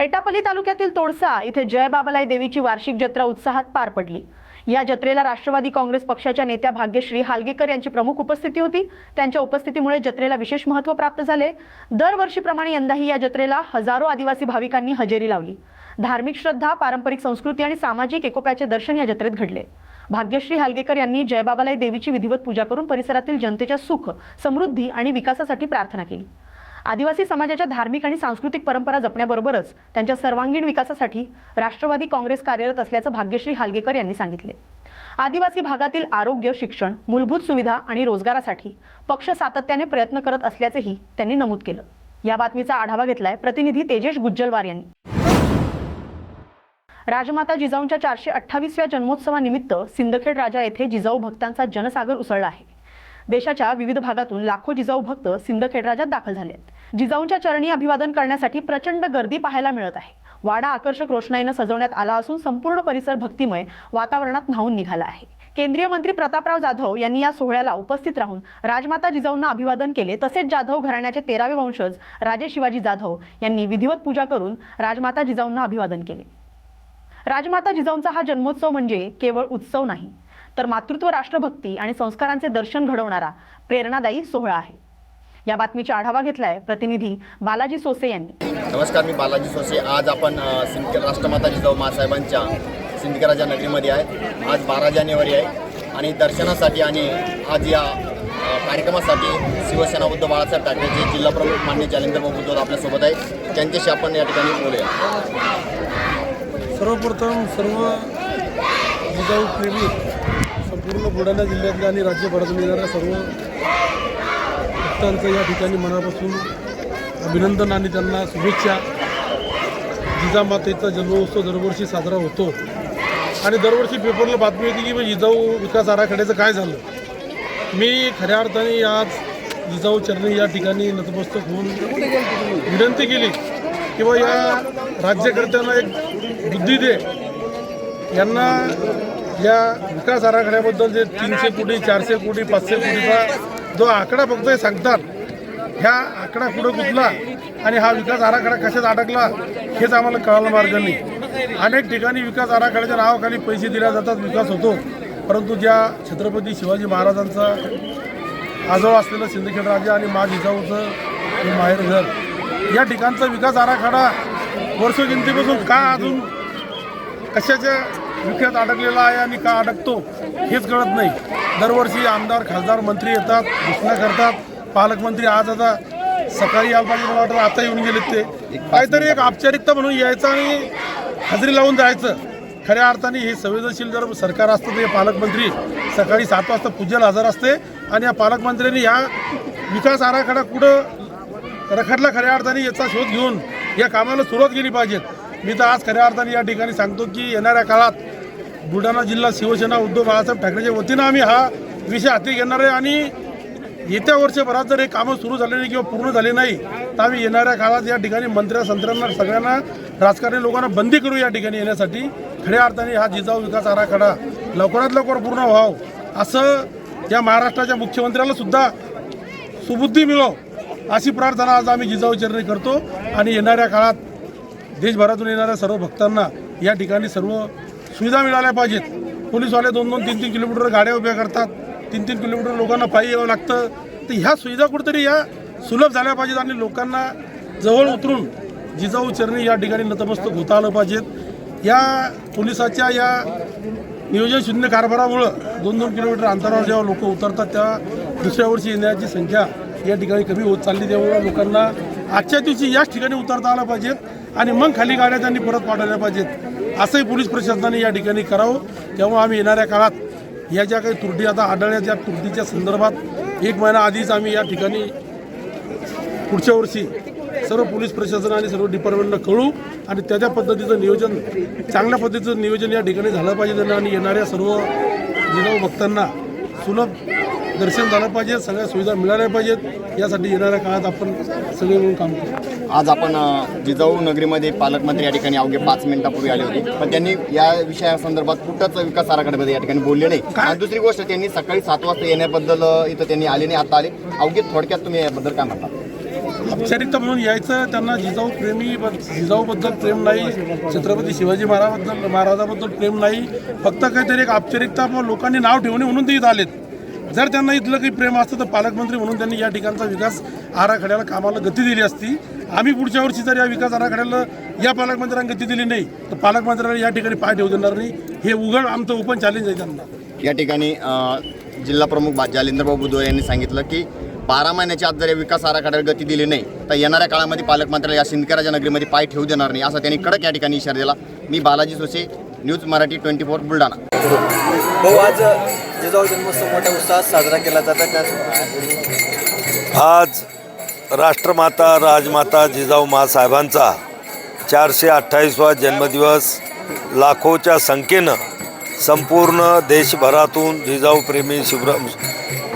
एटापल्ली तालुक्यातील तोडसा इथे जय बाबालाई देवीची वार्षिक जत्रा उत्साहात पार पडली. या जत्रेला राष्ट्रवादी काँग्रेस पक्षाच्या नेत्या भाग्यश्री हालगेकर यांची प्रमुख उपस्थिती होती. त्यांच्या उपस्थितीमुळे जत्रेला विशेष महत्त्व प्राप्त झाले. दरवर्षीप्रमाणे यंदाही या जत्रेला हजारो आदिवासी भाविकांनी हजेरी लावली. धार्मिक श्रद्धा पारंपरिक संस्कृती आणि सामाजिक एकोप्याचे दर्शन या जत्रेत घडले. भाग्यश्री हालगेकर यांनी जयबाबालाई देवीची विधिवत पूजा करून परिसरातील जनतेच्या सुख समृद्धी आणि विकासासाठी प्रार्थना केली. आदिवासी समाजाच्या धार्मिक आणि सांस्कृतिक परंपरा जपण्याबरोबरच त्यांच्या सर्वांगीण विकासासाठी राष्ट्रवादी काँग्रेस कार्यरत असल्याचं भाग्यश्री हालगेकर यांनी सांगितले. आदिवासी भागातील आरोग्य शिक्षण मूलभूत सुविधा आणि रोजगारासाठी पक्ष सातत्याने प्रयत्न करत असल्याचेही त्यांनी नमूद केलं. या बातमीचा आढावा घेतलाय प्रतिनिधी तेजेश गुज्जलवार यांनी. राजमाता जिजाऊंच्या चारशे अठ्ठावीसव्या जन्मोत्सवानिमित्त सिंदखेड राजा येथे जिजाऊ भक्तांचा जनसागर उसळला आहे. देशाच्या विविध भागातून लाखो जिजाऊ भक्त सिंदखेड राजात दाखल झाले आहेत. जिजाऊंच्या चरणी अभिवादन करण्यासाठी प्रचंड गर्दी पाहायला मिळत आहे. वाडा आकर्षक रोषणाईनं सजवण्यात आला असून संपूर्ण परिसर भक्तिमय वातावरणात न्हावून निघाला आहे. केंद्रीय मंत्री प्रतापराव जाधव यांनी या सोहळ्याला उपस्थित राहून राजमाता जिजाऊंना अभिवादन केले. तसेच जाधव घराण्याचे तेरावे वंशज राजे शिवाजी जाधव यांनी विधिवत पूजा करून राजमाता जिजाऊंना अभिवादन केले. राजमाता जिजाऊंचा हा जन्मोत्सव म्हणजे केवळ उत्सव नाही तर मातृत्व राष्ट्रभक्ती आणि संस्कारांचे दर्शन घडवणारा प्रेरणादायी सोहळा आहे. या बातमीचा आढावा घेतलाय प्रतिनिधी बालाजी सोसे यांनी. नमस्कार मी बालाजी सोसे. आज आपण सिंदखेड राष्ट्रमाता जिजाऊ मासाहेबांच्या सिंदखेडाच्या नगरीमध्ये आहे. आज बारा जानेवारी आहे आणि दर्शनासाठी आणि आज या कार्यक्रमासाठी शिवसेना उद्धव बाळासाहेब ठाकरेचे जिल्हा प्रमुख मान्य जालिंदर बाबू उद्धव आपल्यासोबत आहे. त्यांच्याशी आपण या ठिकाणी बोलूया. सर्वप्रथम सर्व जिजाऊ प्रेमी संपूर्ण बुलढाणा जिल्ह्यातल्या आणि राज्यभरातून येणाऱ्या सर्व भक्तांचं या ठिकाणी मनापासून अभिनंदन आणि त्यांना शुभेच्छा. जिजामातेचा जन्मोत्सव दरवर्षी साजरा होतो. आणि दरवर्षी पेपरला बातमी येते की बा जिजाऊ विकास आराखड्याचं काय झालं? मी खऱ्या अर्थाने आज जिजाऊ चरणी या ठिकाणी नतमस्तक होऊन विनंती केली किंवा या राज्यकर्त्यांना एक बुद्धी दे. यांना या विकास आराखड्याबद्दल जे तीनशे कोटी चारशे कोटी पाचशे कोटीचा जो आकडा बघतोय सांगतात. ह्या आकडा कुठं कुठला आणि हा विकास आराखडा कशात अडकला हेच आम्हाला कळायला मार्ग नाही अनेक ठिकाणी विकास आराखड्याच्या नावाखाली पैसे दिल्या जातात विकास होतो. परंतु ज्या छत्रपती शिवाजी महाराजांचा आजोबा असलेलं सिंदखेड राजा आणि मा जिजाऊचं हे माहेर घर या ठिकाणचा विकास आराखडा वर्षगिंतीपासून का अजून कशाच्या विख्यात अडकलेला आहे आणि का अडकतो हेच कळत नाही. दरवर्षी आमदार खासदार मंत्री येतात घोषणा करतात. पालकमंत्री आज आता सकाळी यायला पाहिजे मला वाटतं आता येऊन गेलेत ते. काहीतरी एक औपचारिकता म्हणून यायचं आणि हजेरी लावून जायचं. खऱ्या अर्थाने हे संवेदनशील जर सरकार असतं तर हे पालकमंत्री सकाळी सात वाजता पूजेला हजर असते आणि या पालकमंत्र्यांनी ह्या विकास आराखडा कुठं रखडला खऱ्या अर्थाने याचा शोध घेऊन या कामाला सुरुवात केली पाहिजेत. मी तर आज खऱ्या अर्थाने या ठिकाणी सांगतो की येणाऱ्या काळात बुलढाणा जिल्हा शिवसेना उद्धव बाळासाहेब ठाकरेच्या वतीनं आम्ही हा विषय हाती घेणार आहे आणि येत्या वर्षभरात जर हे कामं सुरू झाले नाही किंवा पूर्ण झाले नाही तर आम्ही येणाऱ्या काळात या ठिकाणी मंत्र्या संत्र्यांना सगळ्यांना राजकारणी लोकांना बंदी करू या ठिकाणी येण्यासाठी. खऱ्या अर्थाने हा जिजाऊ विकास आराखडा लवकरात लवकर पूर्ण व्हावं असं या महाराष्ट्राच्या मुख्यमंत्र्याला सुद्धा सुबुद्धी मिळो अशी प्रार्थना आज आम्ही जिजाऊ चरणी करतो. आणि येणाऱ्या काळात देशभरातून येणाऱ्या सर्व भक्तांना या ठिकाणी सर्व सुविधा मिळाल्या पाहिजेत. पोलीसवाले दोन दोन तीन तीन किलोमीटर गाड्या उभ्या करतात. तीन तीन किलोमीटर लोकांना पायी यावं लागतं. तर ह्या सुविधा कुठेतरी या सुलभ झाल्या पाहिजेत आणि लोकांना जवळ उतरून जिजाऊ चरणी या ठिकाणी नतमस्तक होता आलं पाहिजेत. या पोलिसाच्या या नियोजन शून्य कारभारामुळं दोन दोन किलोमीटर अंतरावर जेव्हा लोक उतरतात तेव्हा दुसऱ्या वर्षी येण्याची संख्या या ठिकाणी कमी होत चालली. त्यामुळे लोकांना आजच्या दिवशी याच ठिकाणी उतरता आलं पाहिजेत आणि मग खाली गाड्या त्यांनी परत पाठवल्या पाहिजेत. असंही पोलीस प्रशासनाने या ठिकाणी करावं. तेव्हा आम्ही येणाऱ्या काळात या ज्या काही त्रुटी आता आढळल्या त्या त्रुटीच्या संदर्भात एक महिना आधीच आम्ही या ठिकाणी पुढच्या वर्षी सर्व पोलीस प्रशासन आणि सर्व डिपार्टमेंटला कळू आणि त्या त्या पद्धतीचं नियोजन चांगल्या पद्धतीचं नियोजन या ठिकाणी झालं पाहिजे त्यांना आणि येणाऱ्या सर्व जिल्हा भक्तांना सुलभ दर्शन झालं पाहिजे सगळ्या सुविधा मिळाल्या पाहिजेत. यासाठी येणाऱ्या काळात आपण सगळे मिळून काम करू. आज आपण जिजाऊ नगरीमध्ये पालकमंत्री या ठिकाणी अवघे पाच मिनिटापूर्वी आले होते. पण त्यांनी या विषयासंदर्भात कुठंच विकास आराखड्यामध्ये या ठिकाणी बोलले नाही. आणि दुसरी गोष्ट त्यांनी सकाळी सात वाजता येण्याबद्दल इथं त्यांनी आले नाही आता आले. अवघे थोडक्यात तुम्ही याबद्दल काय म्हणता? औपचारिकता म्हणून यायचं त्यांना जिजाऊ प्रेमी जिजाऊबद्दल प्रेम नाही छत्रपती शिवाजी महाराजाबद्दल महाराजाबद्दल प्रेम नाही. फक्त काहीतरी एक औपचारिकता लोकांनी नाव ठेवणे म्हणून ते इथं आलेत. जर त्यांना इथलं काही प्रेम असतं तर पालकमंत्री म्हणून त्यांनी या ठिकाणचा विकास आराखड्याला कामाला गती दिली असती. आम्ही पुढच्या वर्षी जर या विकास आराखड्याला या पालकमंत्र्यांना गती दिली नाही तर पालकमंत्र्यांना या ठिकाणी पाय ठेवू देणार नाही. हे उघड आमचं ओपन चॅलेंज आहे त्यांना. या ठिकाणी जिल्हा प्रमुख बा- जालिंदरबाबू यांनी सांगितलं की बारा महिन्याच्या आत जर या विकास आराखड्याला गती दिली नाही तर येणाऱ्या काळामध्ये पालकमंत्र्याला या सिंदखेडराजा नगरीमध्ये पाय ठेवू देणार नाही. असा त्यांनी कडक या ठिकाणी इशारा दिला. मी Balaji Sose news Marathi twenty four Buldhana. भाऊ आज जिजाऊ जन्मोत्सव मोठ्या उत्साहात साजरा केला जाता. का आज राष्ट्रमाता राजमाता जिजाऊ मासाहेबांचा चारशे अठ्ठावीसवा जन्मदिवस लाखोच्या संख्येनं संपूर्ण देशभरातून जिजाऊ प्रेमी शिवरा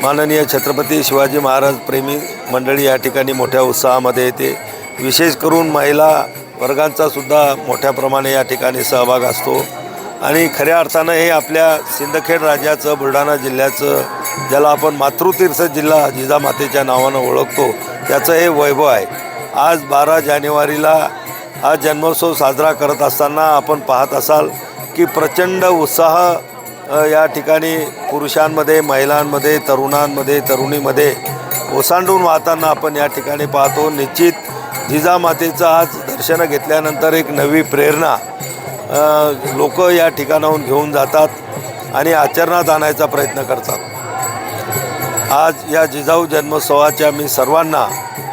माननीय छत्रपती शिवाजी महाराज प्रेमी मंडळी या ठिकाणी मोठ्या उत्साहामध्ये येते. विशेष करून महिला वर्गांचा सुद्धा मोठ्या प्रमाणे या ठिकाणी सहभाग असतो. आणि खऱ्या अर्थानं हे आपल्या सिंदखेड राज्याचं बुलढाणा जिल्ह्याचं ज्याला आपण मातृतीर्थ जिल्हा जिजामातेच्या नावानं ओळखतो त्याचं हे वैभव आहे. आज बारा जानेवारीला हा जन्मोत्सव साजरा करत असताना आपण पाहत असाल की प्रचंड उत्साह या ठिकाणी पुरुषांमध्ये महिलांमध्ये तरुणांमध्ये तरुणीमध्ये ओसांडून वाहताना आपण या ठिकाणी पाहतो. निश्चित जिजामातेचं आज दर्शनं घेतल्यानंतर एक नवी प्रेरणा लोक या ठिकाणाहून घेऊन जातात आणि आचरणात आणायचा प्रयत्न करतात. आज या जिजाऊ जन्मोत्सवाच्या मी सर्वांना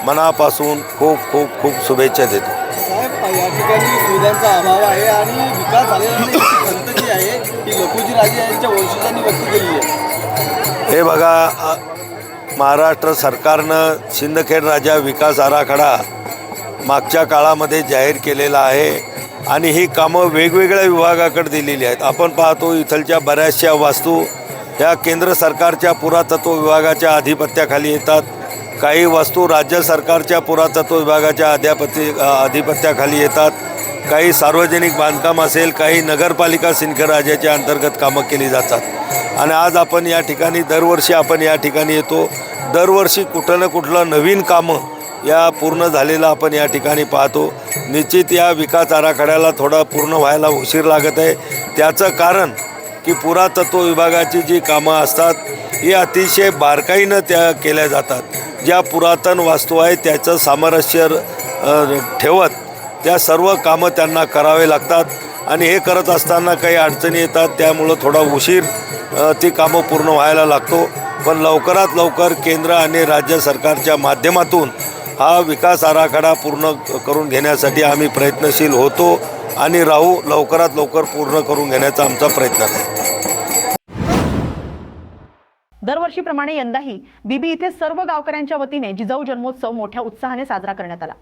मनापासून खूप खूप खूप शुभेच्छा देतो. साहेब या ठिकाणी सुविधांचा अभाव आहे आणि विकास झालेला नाही. ही खंत जी आहे लखुजी राजे यांच्या वंशजांनी व्यक्त केली आहे. बघा महाराष्ट्र सरकारनं सिंदखेड राजा विकास आराखडा मागच्या काळामध्ये जाहीर केलेला आहे आणि ही कामं वेगवेगळ्या विभागाकडे दिलेली आहेत. आपण पाहतो इथलच्या बऱ्याचशा वास्तू ह्या केंद्र सरकारच्या पुरातत्व विभागाच्या अधिपत्याखाली येतात. काही वस्तू राज्य सरकारच्या पुरातत्व विभागाच्या अध्यापती अधिपत्याखाली येतात. काही सार्वजनिक बांधकाम असेल काही नगरपालिका सिंदखेड राजाच्या अंतर्गत कामं केली जातात. आणि आज आपण या ठिकाणी दरवर्षी आपण या ठिकाणी येतो. दरवर्षी कुठं ना कुठलं नवीन कामं या पूर्ण झालेलं आपण या ठिकाणी पाहतो. निश्चित या विकास आराखड्याला थोडा पूर्ण व्हायला उशीर लागत आहे. त्याचं कारण की पुरातत्व विभागाची जी कामं असतात ही अतिशय बारकाईनं त्या केल्या जातात. ज्या पुरातन वास्तू आहे त्याचं सामरस्य ठेवत त्या सर्व कामं त्यांना करावे लागतात आणि हे करत असताना काही अडचणी येतात त्यामुळं थोडा उशीर ती कामं पूर्ण व्हायला लागतो. पण लवकरात लवकर केंद्र आणि राज्य सरकारच्या माध्यमातून हा विकास आराखडा पूर्ण करून घेण्यासाठी आम्ही प्रयत्नशील होतो आणि राहू लवकरात लवकर पूर्ण करून घेण्याचा आमचा प्रयत्न आहे. दरवर्षीप्रमाणे यंदाही बीबी इथे सर्व गावकऱ्यांच्या वतीने जिजाऊ जन्मोत्सव मोठ्या उत्साहाने साजरा करण्यात आला.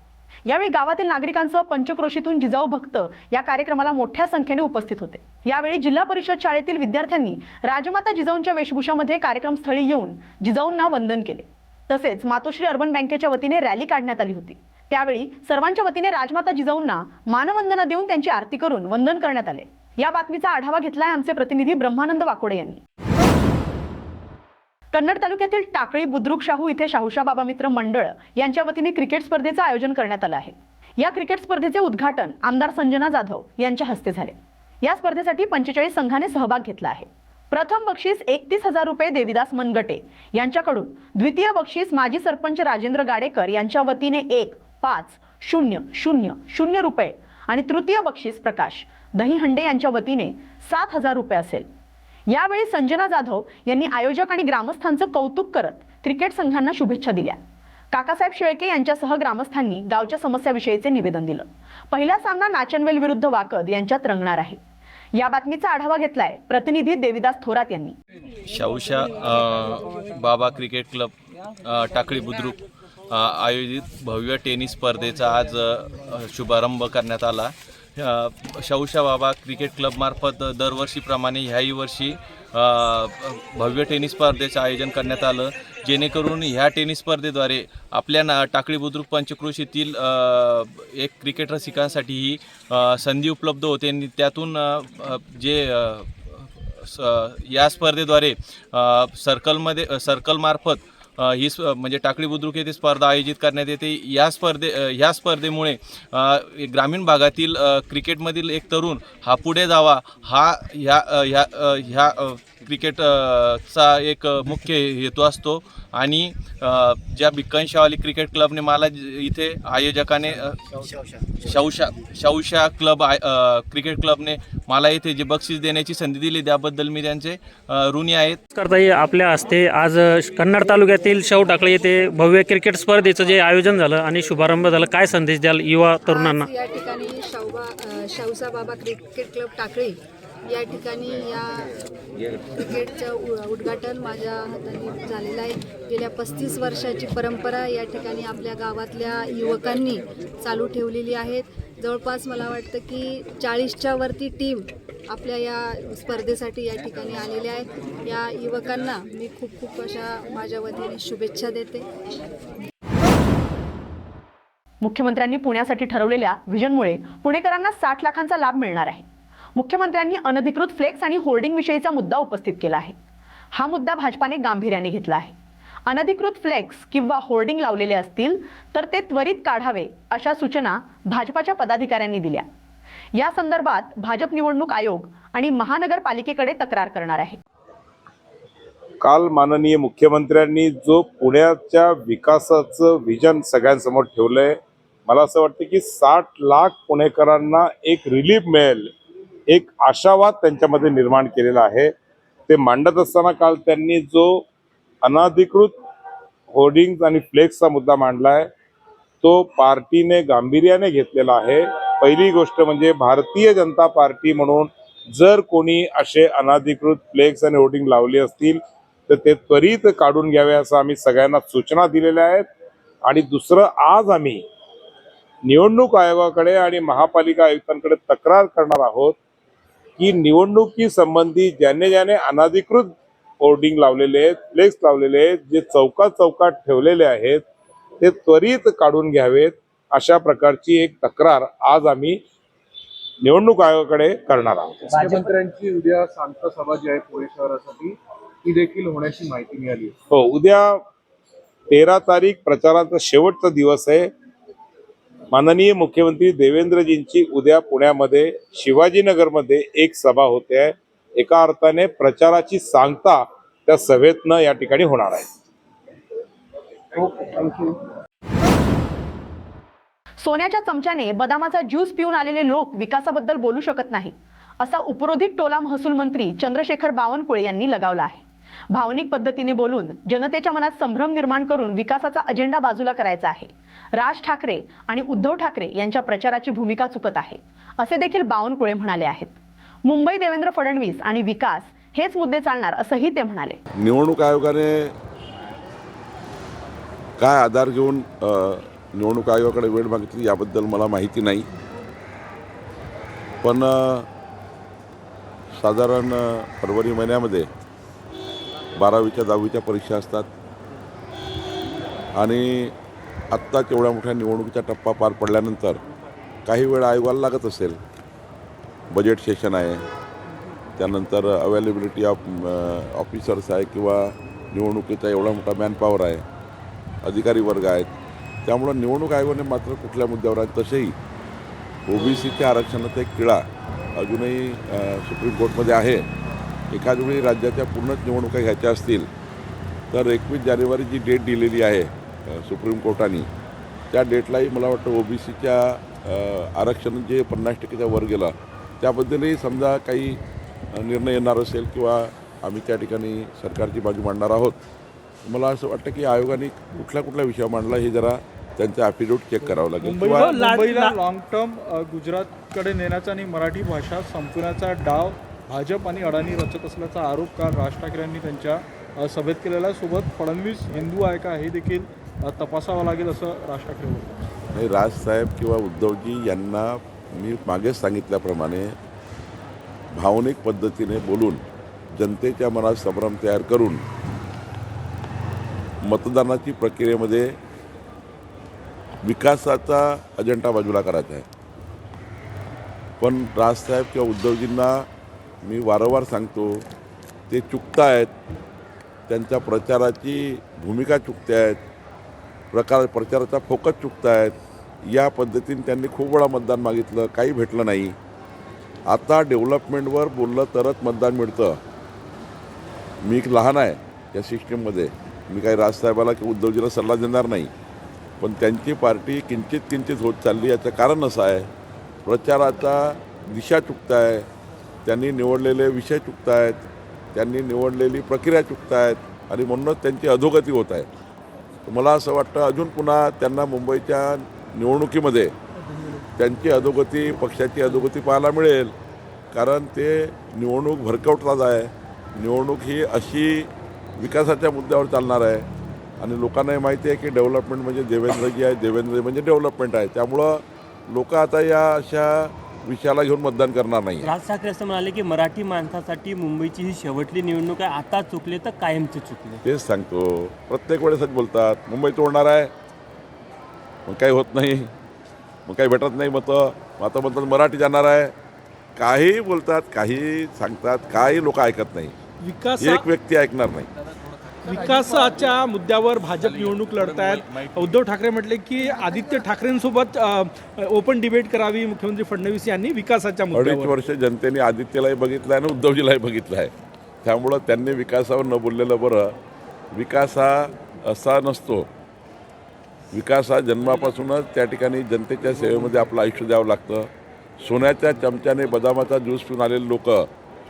यावेळी गावातील नागरिकांसह पंचक्रोशीतून जिजाऊ भक्त या कार्यक्रमाला मोठ्या संख्येने उपस्थित होते. यावेळी जिल्हा परिषद शाळेतील विद्यार्थ्यांनी राजमाता जिजाऊंच्या वेशभूषामध्ये कार्यक्रमस्थळी येऊन जिजाऊंना वंदन केले. तसेच मातोश्री अर्बन बँकेच्या वतीने रॅली काढण्यात आली होती. त्यावेळी सर्वांच्या वतीने राजमाता जिजाऊंना मानवंदना देऊन त्यांची आरती करून वंदन करण्यात आले. या बातमीचा आढावा घेतलाय आमचे प्रतिनिधी ब्रह्मानंद वाकोडे यांनी. कन्नड तालुक्यातील टाकळी बुद्रुक शाहू इथे शाहूशा बाबा मित्र मंडळ यांच्या वतीने क्रिकेट स्पर्धेचं आयोजन करण्यात आलं आहे. या क्रिकेट स्पर्धेचे उद्घाटन आमदार संजना जाधव यांच्या हस्ते झाले. या स्पर्धेसाठी पंचेचाळीस संघाने सहभाग घेतला आहे. प्रथम बक्षीस एकतीस हजार रुपये देविदास मनगटे यांच्याकडून. द्वितीय बक्षीस माजी सरपंच राजेंद्र गाडेकर यांच्या वतीने एक पाच शून्य शून्य शून्य रुपये. आणि तृतीय बक्षीस प्रकाश दहीहंडे यांच्या वतीने सात हजार रुपये असेल. यावेळी संजना जाधव यांनी आयोजक आणि ग्रामस्थांचं कौतुक करत क्रिकेट संघांना शुभेच्छा दिल्या. काकासाहेब शेळके यांच्यासह ग्रामस्थांनी गावच्या समस्याविषयीचे निवेदन दिलं. पहिला सामना नाचनवेल विरुद्ध वाकद यांच्यात रंगणार आहे. या बातमीचा आढावा घेतलाय प्रतिनिधी देविदास थोरात यांनी. शाहूशा बाबा क्रिकेट क्लब टाकळी बुद्रुक आयोजित भव्य टेनिस स्पर्धेचा आज शुभारंभ करण्यात आला. शाहूशा बाबा क्रिकेट क्लबमार्फत दरवर्षीप्रमाणे ह्याही वर्षी भव्य टेनिस स्पर्धेचं आयोजन करण्यात आलं. जेणेकरून ह्या टेनिस स्पर्धेद्वारे आपल्या ना टाकळी बुद्रुक पंचक्रोशीतील येथील एक क्रिकेट रसिकांसाठी ही संधी उपलब्ध होते. आणि त्यातून जे स या स्पर्धेद्वारे सर्कलमध्ये सर्कलमार्फत ही स्प म्हणजे टाकळी बुद्रुक येथे स्पर्धा आयोजित करण्यात येते. या स्पर्धे ह्या स्पर्धेमुळे ग्रामीण भागातील क्रिकेटमधील एक तरुण हा पुढे जावा. हा ह्या ह्या ह्या अ, क्रिकेट अ, चा एक मुख्य हेतू असतो. आणि ज्या बिक्कनशावाली क्रिकेट क्लबने मला इथे आयोजकाने अ, शाहूशा शाहूशा क्लब आय क्रिकेट क्लबने मला इथे जे बक्षीस देण्याची संधी दिली त्याबद्दल मी त्यांचे ऋणी आहेत. करता ये आपल्या हस्ते आज कन्नड तालुक्यातील शाहू टाकळे येथे भव्य क्रिकेट स्पर्धेचं जे आयोजन झालं आणि शुभारंभ झाला काय संदेश द्याल युवा तरुणांना? या ठिकाणी शाहूबा अ, शाहूसा बाबा क्रिकेट क्लब टाकळी या ठिकाणी या क्रिकेटचं उ- उद्घाटन माझ्या हाताने झालेलं आहे. गेल्या पस्तीस वर्षाची परंपरा या ठिकाणी आपल्या गावातल्या युवकांनी चालू ठेवलेली आहेत जवळपास मला वाटतं की चाळीसच्या वरती टीम आपल्या या स्पर्धेसाठी या ठिकाणी आलेल्या आहेत या युवकांना मी खूप खूप अशा माझ्या वतीने शुभेच्छा देते. मुख्यमंत्र्यांनी पुण्यासाठी ठरवलेल्या व्हिजनमुळे पुणेकरांना साठ लाखांचा लाभ मिळणार आहे. मुख्यमंत्र्यांनी अनधिकृत फ्लेक्स आणि होर्डिंगविषयीचा मुद्दा उपस्थित केला आहे. हा मुद्दा भाजपाने गांभीर्याने घेतला आहे. अनधिकृत फ्लेक्स किंवा होर्डिंग लावलेले असतील तर ते त्वरित काढावे अशा सूचना भाजपाच्या पदाधिकाऱ्यांनी दिल्या. या संदर्भात भाजप निवडणूक आयोग आणि महानगरपालिकेकडे तक्रार करणार आहे. काल माननीय मुख्यमंत्र्यांनी जो पुण्याच्या विकासाचं विजन सगळ्यांसमोर ठेवलंय मला असं वाटतं की साठ लाख पुणेकरांना एक रिलीफ मिळेल. एक आशावाद त्यांच्यामध्ये निर्माण केलेला आहे. ते मांडत असताना काल त्यांनी जो अनाधिकृत होर्डिंग्ज आणि फ्लेक्सचा मुद्दा मांडला आहे तो पार्टीने गांभीर्याने घेतलेला आहे. पहिली गोष्ट म्हणजे भारतीय जनता पार्टी म्हणून जर कोणी असे अनाधिकृत फ्लेक्स आणि होर्डिंग लावली असतील तर ते त्वरित काढून घ्यावे असं आम्ही सगळ्यांना सूचना दिलेल्या आहेत. आणि दुसरं आज आम्ही निवडणूक आयोगाकडे आणि महापालिका आयुक्तांकडे तक्रार करणार आहोत. की निवडणुकीसंबंधी ज्याने ज्याने अनाधिकृत होर्डिंग लावलेले आहेत फ्लेक्स लावलेले आहेत जे चौकात चौकात ठेवलेले आहेत ते त्वरित काढून घ्यावेत अशा प्रकारची एक तक्रार आज आम्ही निवडणूक आयोगाकडे करणार आहोत. मुख्यमंत्र्यांची उद्या शांत सभा जी आहे पुणे शहरासाठी ती देखील होण्याची माहिती मिळाली. हो उद्या तेरा तारीख प्रचाराचा शेवटचा दिवस आहे. माननीय मुख्यमंत्री देवेंद्रजींची उद्या पुण्यामध्ये शिवाजीनगरमध्ये एक सभा होते. आहे एका अर्थाने प्रचाराची सांगता त्या सभेतनं या ठिकाणी होणार आहे. सोन्याच्या चमच्याने बदामाचा ज्यूस पिऊन आलेले लोक विकासाबद्दल बोलू शकत नाही असा उपरोधित टोला महसूल मंत्री चंद्रशेखर बावनकुळे यांनी लगावला आहे. भावनिक पद्धतीने बोलून जनतेच्या मनात संभ्रम निर्माण करून विकासाचा अजेंडा बाजूला करायचा आहे. राज ठाकरे आणि उद्धव ठाकरे यांच्या प्रचाराची भूमिका चुकत आहे असे देखील बावनकुळे म्हणाले आहेत. मुंबई देवेंद्र फडणवीस आणि विकास हेच मुद्दे चालणार असंही ते म्हणाले. निवडणूक आयोगाने काय आधार घेऊन निवडणूक आयोगाकडे वेळ मागितली याबद्दल मला माहिती नाही. पण साधारण फरवरी महिन्यामध्ये बारावीच्या दहावीच्या परीक्षा असतात. आणि आत्ता तेवढ्या मोठ्या निवडणुकीचा टप्पा पार पडल्यानंतर काही वेळ आयोगाला लागत असेल. बजेट सेशन आहे. त्यानंतर अवेलेबिलिटी ऑफ ऑफिसर्स आहे किंवा निवडणुकीचा एवढा मोठा मॅनपॉवर आहे. अधिकारी वर्ग आहेत. त्यामुळं निवडणूक आयोगाने मात्र कुठल्या मुद्द्यावर आहे तसेही ओबीसीच्या आरक्षणाचा एक किळा अजूनही सुप्रीम कोर्टमध्ये आहे. एखाद वेळी राज्याच्या पूर्णच निवडणुका घ्यायच्या असतील तर एकवीस जानेवारी जी डेट दिलेली आहे सुप्रीम कोर्टाने त्या डेटलाही मला वाटतं ओबीसीच्या आरक्षण जे पन्नास टक्केच्या वर गेलं त्याबद्दलही समजा काही निर्णय येणार असेल किंवा आम्ही त्या ठिकाणी सरकारची बाजू मांडणार आहोत. मला असं वाटतं की आयोगाने कुठल्या कुठल्या विषय मांडला हे जरा त्यांचं ॲफिडेविट चेक करावं लागेल. मुंबईला लॉंग टर्म गुजरातकडे नेण्याचा आणि मराठी भाषा संपवण्याचा डाव भाजप आणि अडाणी रचत असल्याचा आरोप काल राज ठाकरे यांनी त्यांच्या सभेत केलेला आहे. सोबत फडणवीस हिंदू आहे का हे देखील तपासावं लागेल असं राज ठाकरे बोलतात. नाही राजसाहेब किंवा उद्धवजी यांना मी मागेच सांगितल्याप्रमाणे भावनिक पद्धतीने बोलून जनतेच्या मनात संभ्रम तयार करून मतदानाची प्रक्रियेमध्ये विकासाचा अजेंडा बाजूला करायचा आहे. पण राजसाहेब किंवा उद्धवजींना मी वारंवार सांगतो ते चुकतायत त्यांच्या प्रचाराची भूमिका चुकते आहेत प्रकार प्रचाराचा फोकस चुकत आहेत या पद्धतीने त्यांनी खूप वेळा मतदान मागितलं काही भेटलं नाही. आता डेव्हलपमेंटवर बोललं तरच मतदान मिळतं. मी एक लहान आहे या सिस्टीममध्ये. मी काही राजसाहेबाला किंवा उद्धवजीला सल्ला देणार नाही. पण त्यांची पार्टी किंचित किंचित होत चालली याचं कारण असं आहे. प्रचाराचा दिशा चुकत आहे त्यांनी निवडलेले विषय चुकत आहेत त्यांनी निवडलेली प्रक्रिया चुकत आहेत आणि म्हणूनच त्यांची अधोगती होत आहे मला असं वाटतं अजून पुन्हा त्यांना मुंबईच्या निवडणुकीमध्ये त्यांची अधोगती पक्षाची अधोगती पाहायला मिळेल. कारण ते निवडणूक भरकवटलाच आहे. निवडणूक ही अशी विकासाच्या मुद्द्यावर चालणार आहे. आणि लोकांनाही माहिती आहे की डेव्हलपमेंट म्हणजे देवेंद्रजी आहे देवेंद्र म्हणजे डेव्हलपमेंट आहे. त्यामुळं लोक आता या अशा विषयाला घेऊन मतदान करणार नाही राज ठाकरे असं म्हणाले की मराठी माणसासाठी मुंबईची ही शेवटली निवडणूक आहे. आता चुकले तर कायमचे चुकले. तेच सांगतो. प्रत्येक वेळेसच बोलतात मुंबई तोडणार आहे. मग काही होत नाही. मग काही भेटत नाही मतं. मग आता म्हणतात मराठी जाणार आहे. काही बोलतात काही सांगतात काही लोक ऐकत नाही. विकास एक व्यक्ती ऐकणार नाही. विकासाच्या मुद्द्यावर भाजप निवडणूक लढतायत उद्धव ठाकरे म्हटले की आदित्य ठाकरेंसोबत ओपन डिबेट करावी मुख्यमंत्री फडणवीस यांनी विकासाच्या अडीच वर्ष जनतेने आदित्यलाही बघितलं आहे आणि उद्धवजीलाही बघितलं आहे त्यामुळं त्यांनी विकासावर न बोललेलं बरं. विकास हा असा नसतो. विकास हा जन्मापासूनच त्या ठिकाणी जनतेच्या सेवेमध्ये आपलं आयुष्य द्यावं लागतं. सोन्याच्या चमच्याने बदामाचा ज्यूस पिऊन आलेले लोक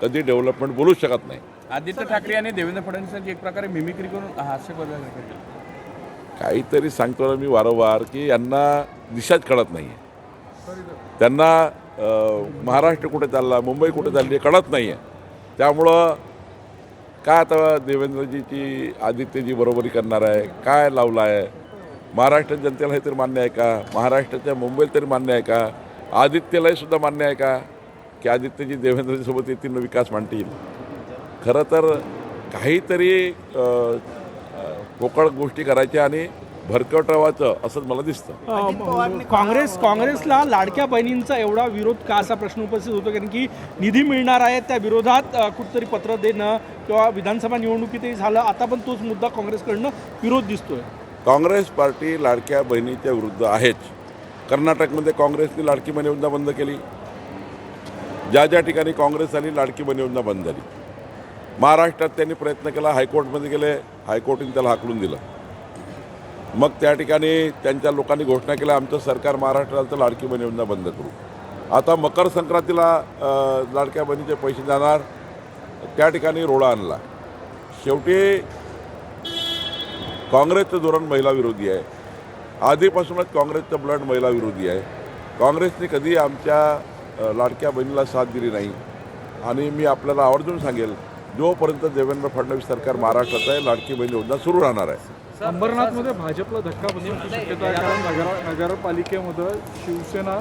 कधी डेव्हलपमेंट बोलूच शकत नाही. आदित्य ठाकरे यांनी देवेंद्र फडणवीसांची एक प्रकारे मिमिक्री करून हास्य काहीतरी सांगतो ना मी वारंवार की यांना दिशाच कळत नाही आहे त्यांना महाराष्ट्र कुठे चालला मुंबई कुठे चालली आहे कळत नाही आहे त्यामुळं काय आता देवेंद्रजीची आदित्यजी बरोबरी करणार आहे काय लावलं आहे? महाराष्ट्र जनतेला हे तरी मान्य आहे का? महाराष्ट्राच्या मुंबईला तरी मान्य आहे का? आदित्यलाही सुद्धा मान्य आहे का? की आदित्यजी देवेंद्रजीसोबत येतील आणि विकास मांडतील. खरं तर काहीतरी पोकळ गोष्टी करायच्या आणि भरकटवायचं असंच मला दिसतं. काँग्रेस काँग्रेसला लाडक्या बहिणींचा एवढा विरोध का असा प्रश्न उपस्थित होतो? कारण की निधी मिळणार आहे त्या विरोधात कुठतरी पत्र देणं किंवा विधानसभा निवडणुकीतही झालं आता पण तोच मुद्दा काँग्रेसकडनं विरोध दिसतोय. काँग्रेस पार्टी लाडक्या बहिणीच्या विरुद्ध आहेच. कर्नाटकमध्ये काँग्रेसने लाडकी बहीण योजना बंद केली. ज्या ज्या ठिकाणी काँग्रेस आली लाडकी बहीण योजना बंद झाली. महाराष्ट्रात त्यांनी प्रयत्न केला हायकोर्टमध्ये गेले हायकोर्टाने त्याला हाकलून दिलं. मग त्या ठिकाणी त्यांच्या लोकांनी घोषणा केल्या आमचं सरकार महाराष्ट्राचं तर लाडकी बहीण योजना बंद करू. आता मकर संक्रांतीला लाडक्या बहिणीचे पैसे जाणार त्या ठिकाणी रोडा आणला. शेवटी काँग्रेसचं धोरण महिला विरोधी आहे. आधीपासूनच काँग्रेसचं ब्लड महिला विरोधी आहे. काँग्रेसने कधी आमच्या लाडक्या बहिणीला साथ दिली नाही. आणि मी आपल्याला आवर्जून सांगेल जोपर्यंत देवेंद्र फडणवीस सरकार महाराष्ट्रात आहे लाडकी बहीण योजना सुरू राहणार आहे. अंबरनाथमध्ये भाजपला धक्का बसण्याची शक्यता आहे कारण नगर नगरपालिकेमध्ये शिवसेना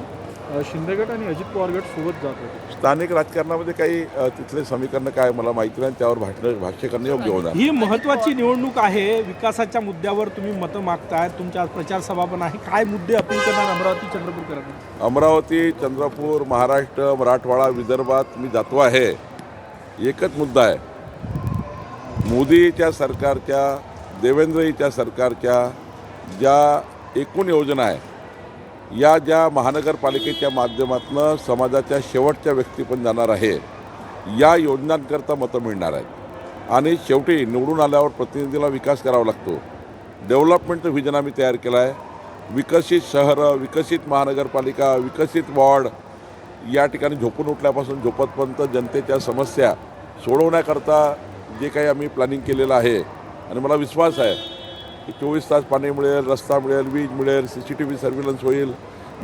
शिंदेगट आणि अजित पवार गट सोबत जात होते. स्थानिक राजकारणामध्ये काही अ, तिथले समीकरणं काय मला माहिती नाही त्यावर भाषण भाष्य करणे योग्य होणार. ही महत्वाची निवडणूक आहे विकासाच्या मुद्द्यावर तुम्ही मतं मागताय तुमच्या आज प्रचार सभा पण आहे काय मुद्दे अपील करणार अमरावती चंद्रपूरकरांना? अमरावती चंद्रपूर महाराष्ट्र मराठवाडा विदर्भात मी जातो आहे. एकच मुद्दा आहे. मोदीच्या सरकारच्या देवेंद्रजीच्या सरकारच्या ज्या एकूण योजना आहे या ज्या महानगरपालिकेच्या माध्यमातून समाजाच्या शेवटच्या व्यक्ती पण जाणार आहे या योजनांकरता मतं मिळणार आहेत. आणि शेवटी निवडून आल्यावर प्रतिनिधीला विकास करावा लागतो. डेव्हलपमेंटचं व्हिजन आम्ही तयार केलं आहे. विकसित शहरं विकसित महानगरपालिका विकसित वॉर्ड या ठिकाणी झोपून उठल्यापासून झोपतपर्यंत जनतेच्या समस्या सोडवण्याकरता जे काही आम्ही प्लॅनिंग केलेलं आहे. आणि मला विश्वास आहे की चोवीस तास पाणी मिळेल रस्ता मिळेल वीज मिळेल C C T V surveillance होईल.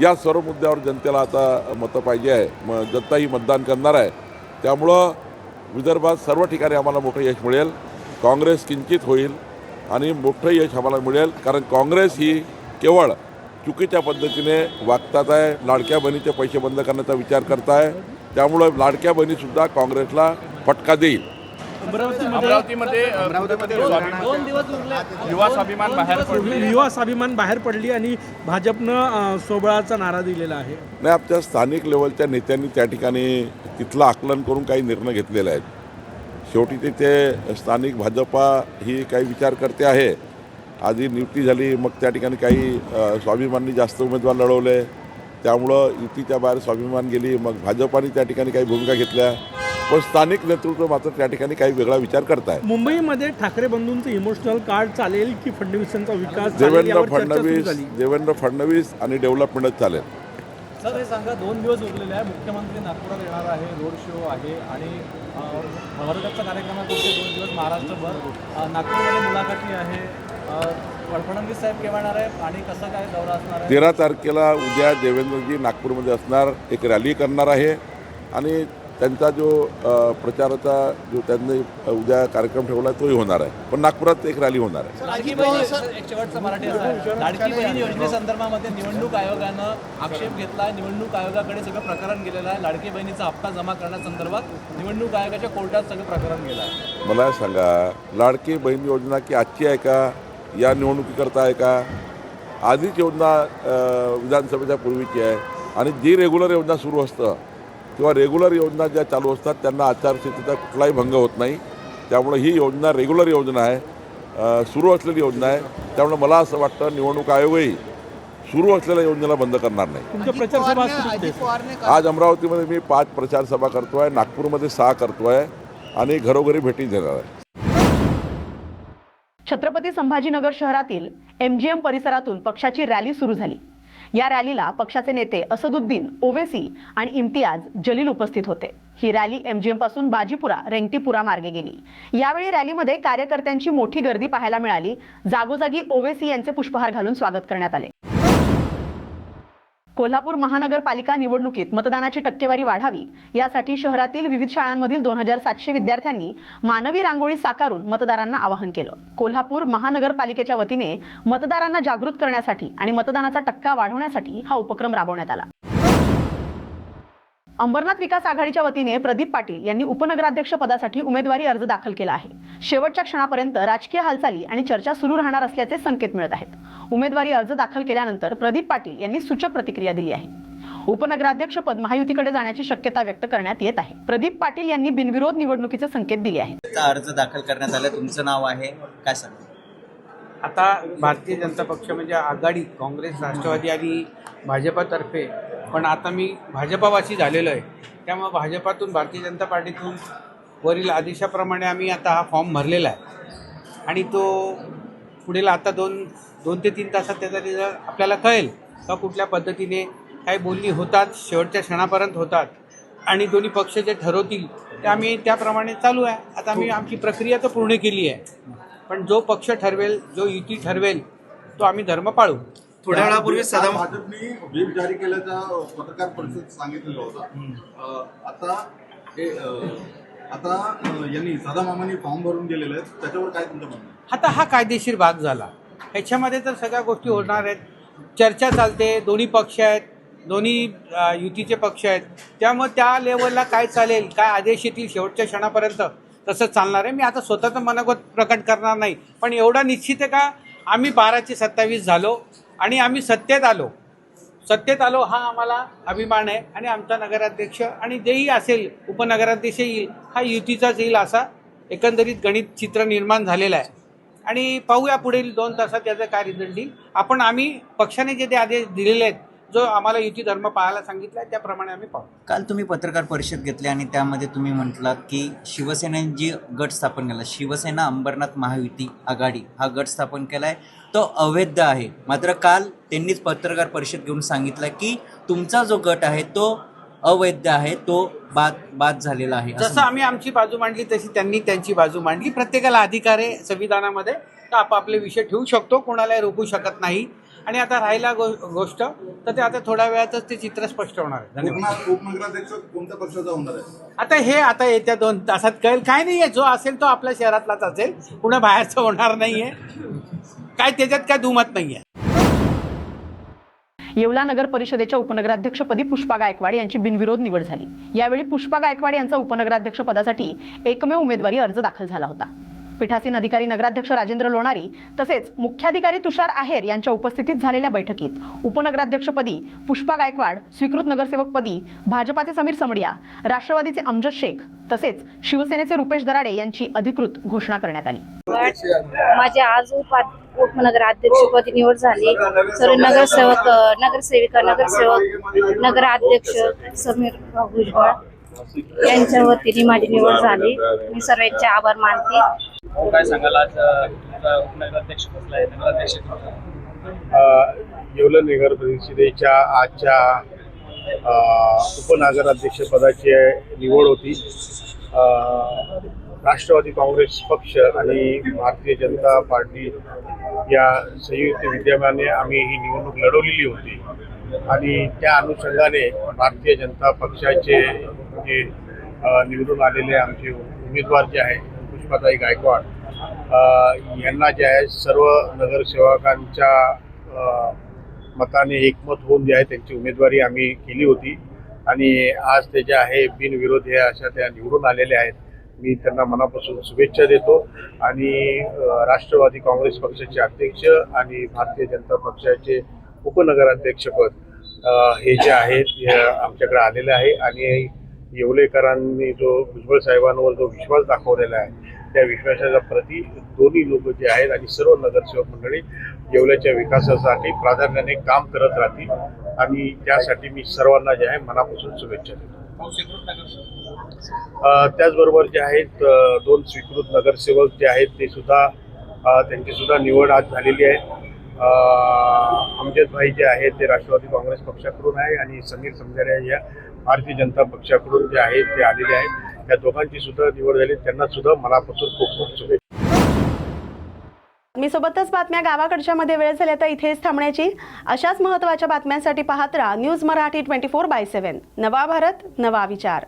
या सर्व मुद्द्यावर जनतेला आता मतं पाहिजे आहे. म जनता ही मतदान करणार आहे. त्यामुळं विदर्भात सर्व ठिकाणी आम्हाला मोठं यश मिळेल. काँग्रेस किंचित होईल आणि मोठं यश आम्हाला मिळेल. कारण काँग्रेस ही केवळ चुकीच्या पद्धतीने वागतात आहे लाडक्या बहिणीचे पैसे बंद करण्याचा विचार करताय. त्यामुळं लाडक्या बहिणीसुद्धा काँग्रेसला फटका देईल. अमरावतीमध्ये दोन दिवस युवा स्वाभिमान बाहेर पडले. युवा स्वाभिमान बाहेर पडली आणि भाजपनं सोबळाचा नारा दिलेला आहे. नाही आमच्या स्थानिक लेवलच्या नेत्यांनी त्या ठिकाणी तिथलं आकलन करून काही निर्णय घेतलेले आहेत. शेवटी तिथे स्थानिक भाजपा ही काही विचार करते आहे. आधी नियुक्ती झाली मग त्या ठिकाणी काही स्वाभिमानी जास्त उमेदवार लढवले. त्यामुळं युतीच्या बाहेर स्वाभिमान गेली मग भाजपाने त्या ठिकाणी काही भूमिका घेतल्या. पण स्थानिक नेतृत्व मात्र त्या ठिकाणी काही वेगळा विचार करताय मुंबईमध्ये ठाकरे बंधूंचं इमोशनल कार्ड चालेल की फडणवीसांचा विकास देवेंद्र फडणवीस देवेंद्र फडणवीस आणि डेव्हलपमेंटच चालेल. सर हे सांगा दोन दिवस उरलेले आहे. मुख्यमंत्री नागपुरात येणार आहे रोड शो आहे आणि वर्गाचा कार्यक्रमापुरते दोन दिवस महाराष्ट्रभर. नागपूरमध्ये मुलाखती आहे. फडणवीस साहेब केव्हा येणार आहे आणि कसं काय दौरा असणार आहे? तेरा तारखेला उद्या देवेंद्रजी नागपूरमध्ये असणार एक रॅली करणार आहे. आणि त्यांचा जो प्रचाराचा जो त्यांनी उद्या कार्यक्रम ठेवला तोही होणार आहे. पण नागपुरात एक रॅली होणार आहे. मराठी योजनेसंदर्भामध्ये निवडणूक आयोगानं आक्षेप घेतला आहे निवडणूक आयोगाकडे सगळं प्रकरण गेलेलं आहे. लाडकी बहिणीचा हप्ता जमा करण्यासंदर्भात निवडणूक आयोगाच्या कोर्टात सगळं प्रकरण गेलं आहे. मला सांगा लाडकी बहीण योजना की आजची आहे का? या निवडणुकीकरता आहे का? आधीच योजना विधानसभेच्या पूर्वीची आहे. आणि जी रेग्युलर योजना सुरू असतं किंवा रेग्युलर योजना ज्या चालू असतात त्यांना आचारसंहितेचा कुठलाही भंग होत नाही. त्यामुळे ही योजना रेग्युलर योजना आहे. सुरू असलेली योजना आहे. त्यामुळे मला असं वाटतं निवडणूक आयोगही सुरू असलेल्या योजनेला बंद करणार नाही. आज अमरावतीमध्ये मी पाच प्रचार सभा करतोय. नागपूरमध्ये सहा करतोय. आणि घरोघरी भेटी देणार आहे. छत्रपती संभाजीनगर शहरातील एमजीएम परिसरातून पक्षाची रॅली सुरू झाली. या रॅलीला पक्षाचे नेते असदुद्दीन ओवेसी आणि इम्तियाज जलील उपस्थित होते. ही रॅली एमजीएमपासून बाजीपुरा रेंगटीपुरा मार्गे गेली. यावेळी रॅलीमध्ये कार्यकर्त्यांची मोठी गर्दी पाहायला मिळाली. जागोजागी ओवेसी यांचे पुष्पहार घालून स्वागत करण्यात आले. कोल्हापूर महानगरपालिका निवडणुकीत मतदानाची टक्केवारी वाढावी यासाठी शहरातील विविध शाळांमधील दोन हजार सातशे विद्यार्थ्यांनी मानवी रांगोळी साकारून मतदारांना आवाहन केलं. कोल्हापूर महानगरपालिकेच्या वतीने मतदारांना जागृत करण्यासाठी आणि मतदानाचा टक्का वाढवण्यासाठी हा उपक्रम राबवण्यात आला. अंबरनाथ विकास आघाडीच्या वतीने प्रदीप पाटील यांनी उपनगराध्यक्ष पदासाठी उमेदवारी अर्ज दाखल केला आहे. शेवटच्या क्षणापर्यंत राजकीय हालचाली आणि चर्चा सुरू राहणार असल्याचे संकेत मिळत आहेत. उमेदवारी अर्ज दाखल केल्यानंतर प्रदीप पाटील यांनी सूचक प्रतिक्रिया दिली आहे. उपनगराध्यक्ष पद महायुतीकडे जाण्याची शक्यता व्यक्त करण्यात येत आहे. प्रदीप पाटील यांनी बिनविरोध निवडणुकीचे संकेत दिले आहेत. अर्ज दाखल करण्यात आला. तुमचं नाव आहे? काय सांगा? आता भारतीय जनता पक्ष म्हणजे आघाडी काँग्रेस राष्ट्रवादी आणि भाजपातर्फे. पण आता मी भाजपावासी झालेलो आहे. त्यामुळे भाजपातून भारतीय जनता पार्टीतून वरील आदेशाप्रमाणे आम्ही आता हा फॉर्म भरलेला आहे. आणि तो पुढील आता दोन दोन ते तीन तासात त्याचा रिझल्ट आपल्याला कळेल का कुठल्या पद्धतीने काही बोलणी होतात शेवटच्या क्षणापर्यंत होतात. आणि दोन्ही पक्ष जे ठरवतील ते आम्ही त्याप्रमाणे चालू आहे. आता आम्ही आमची प्रक्रिया तर पूर्ण केली आहे. पण जो पक्ष ठरवेल जो युती ठरवेल तो आम्ही धर्म पाळू. थोड्या वेळापूर्वी सदा भाजपने व्हीप जारी केल्याचं पत्रकार परिषद सांगितलेलं होतं. आता हे आता यांनी सदा मामानी फॉर्म भरून गेलेले आहेत. त्याच्यावर काय तुमचं म्हणणं? आता हा कायदेशीर भाग झाला. ह्याच्यामध्ये तर सगळ्या गोष्टी होणार आहेत. चर्चा चालते दोन्ही पक्ष आहेत दोन्ही युतीचे पक्ष आहेत. त्यामुळे त्या लेवलला काय चालेल काय आदेश येतील शेवटच्या क्षणापर्यंत तसं चालणार आहे. मी आता स्वतःचं मनोगत प्रकट करणार नाही. पण एवढा निश्चित आहे का? आम्ही बाराशे सत्तावीस झालो आणि आम्ही सत्तेत आलो. सत्तेत आलो हा आम्हाला अभिमान आहे आणि आमचा नगराध्यक्ष आणि जेही असेल उपनगराध्यक्ष येईल हा युतीचाच येईल असा एकंदरीत गणित चित्र निर्माण झालेलं आहे. आणि पाहूया पुढील दोन तासात त्याचं काय रिझल्ट येईल. आपण आम्ही पक्षाने जे ते आदेश दिलेले आहेत जो आम्हाला युती धर्म पाहायला सांगितला त्याप्रमाणे आम्ही पाहू. काल तुम्ही पत्रकार परिषद घेतली आणि त्यामध्ये तुम्ही म्हटलात की शिवसेनेने जी गट स्थापन केला. शिवसेना अंबरनाथ महायुती आघाडी हा गट स्थापन केला आहे तो अवैध आहे. मात्र काल त्यांनीच पत्रकार परिषद घेऊन सांगितलं की तुमचा जो गट आहे तो अवैध आहे तो बाद बाद झालेला आहे. जसं आम्ही आमची बाजू मांडली तशी त्यांनी त्यांची बाजू मांडली. प्रत्येकाला अधिकार आहे संविधानामध्ये. तर आपापले विषय ठेवू शकतो. कोणालाही रोखू शकत नाही. आणि आता राहिला गो गोष्ट तर ते आता थोड्या वेळातच ते चित्र स्पष्ट होणार आहे. धन्यवाद. उपना- उपनगराध्यक्ष कोणत्या पक्षाचा होणार आहे? आता हे आता येत्या दोन तासात कळेल. काय नाहीये जो असेल तो आपल्या शहरातलाच असेल. पुन्हा बाहेरचं होणार नाहीये. काय त्याच्यात काय दुमत नाहीये. येवला नगर परिषदेच्या उपनगराध्यक्षपदी पुष्पा गायकवाड यांची बिनविरोध निवड झाली. यावेळी पुष्पा गायकवाड यांचा उपनगराध्यक्ष पदासाठी एकमेव उमेदवारी अर्ज दाखल झाला होता. पीठासीन अधिकारी नगराध्यक्ष राजेंद्र लोणारी तसेच मुख्याधिकारी तुषार आहेर यांच्या उपस्थितीत झालेल्या बैठकीत उपनगराध्यक्षपदी पुष्पा गायकवाड स्वीकृत नगरसेवकपदी भाजपाचे समीर समडिया राष्ट्रवादीचे अमजद शेख तसेच शिवसेनेचे रुपेश दराडे यांची अधिकृत घोषणा करण्यात आली. माझे आज उपनगराध्यक्षपदी निवड झाली. तर नगरसेवक नगरसेविका नगरसेवक नगराध्यक्ष समीर भुजबळ यांच्या वतीने माझी निवड झाली. मी सर्वांचे आभार मानते. काय सांगाल आज नगराध्यक्ष आहे? नगराध्यक्ष येवलं नगर परिषदेच्या आजच्या उपनगराध्यक्षपदाची निवड होती. राष्ट्रवादी काँग्रेस पक्ष आणि भारतीय जनता पार्टी या संयुक्त विद्यमाने आम्ही ही निवडणूक लढवलेली होती. आणि त्या अनुषंगाने भारतीय जनता पक्षाचे जे निवडून आलेले आमचे उमेदवार जे आहे पुष्पाताई गायकवाड यांना जे आहे सर्व नगरसेवकांच्या मताने एकमत होऊन जे आहे त्यांची उमेदवारी आम्ही केली होती. आणि आज ते जे आहे बिनविरोध हे अशा त्या निवडून आलेल्या आहेत. मी त्यांना मनापासून शुभेच्छा देतो. आणि राष्ट्रवादी काँग्रेस पक्षाचे अध्यक्ष आणि भारतीय जनता पक्षाचे उपनगराध्यक्षपद हे जे आहेत आमच्याकडे आलेले आहे. आणि येवलेकरांनी जो भुजबळ साहेबांवर जो विश्वास दाखवलेला आहे त्या विश्वासाच्या प्रती दोन्ही लोक जे आहेत आणि सर्व नगरसेवक मंडळी येवल्याच्या विकासासाठी प्राधान्याने काम करत राहतील. आणि त्यासाठी मी सर्वांना जे आहे मनापासून शुभेच्छा देतो. त्याचबरोबर जे आहेत दोन स्वीकृत नगरसेवक जे आहेत ते सुद्धा त्यांची सुद्धा निवड आज झालेली आहे. अमजद भाई जे आहेत ते राष्ट्रवादी काँग्रेस पक्षाकडून आहे आणि समीर समजारे या भारतीय जनता पक्षाकडून जे आहेत ते आलेले आहेत. त्या दोघांची सुद्धा निवड झाली. त्यांना सुद्धा मनापासून खूप खूप शुभेच्छा. मी सोबतच बातम्या गावाकडच्या मध्ये वेळ झाली आता इथेच थांबण्याची. अशाच महत्त्वाच्या बातम्यांसाठी पाहत राहा news Marathi twenty four by seven. नवा भारत नवा विचार.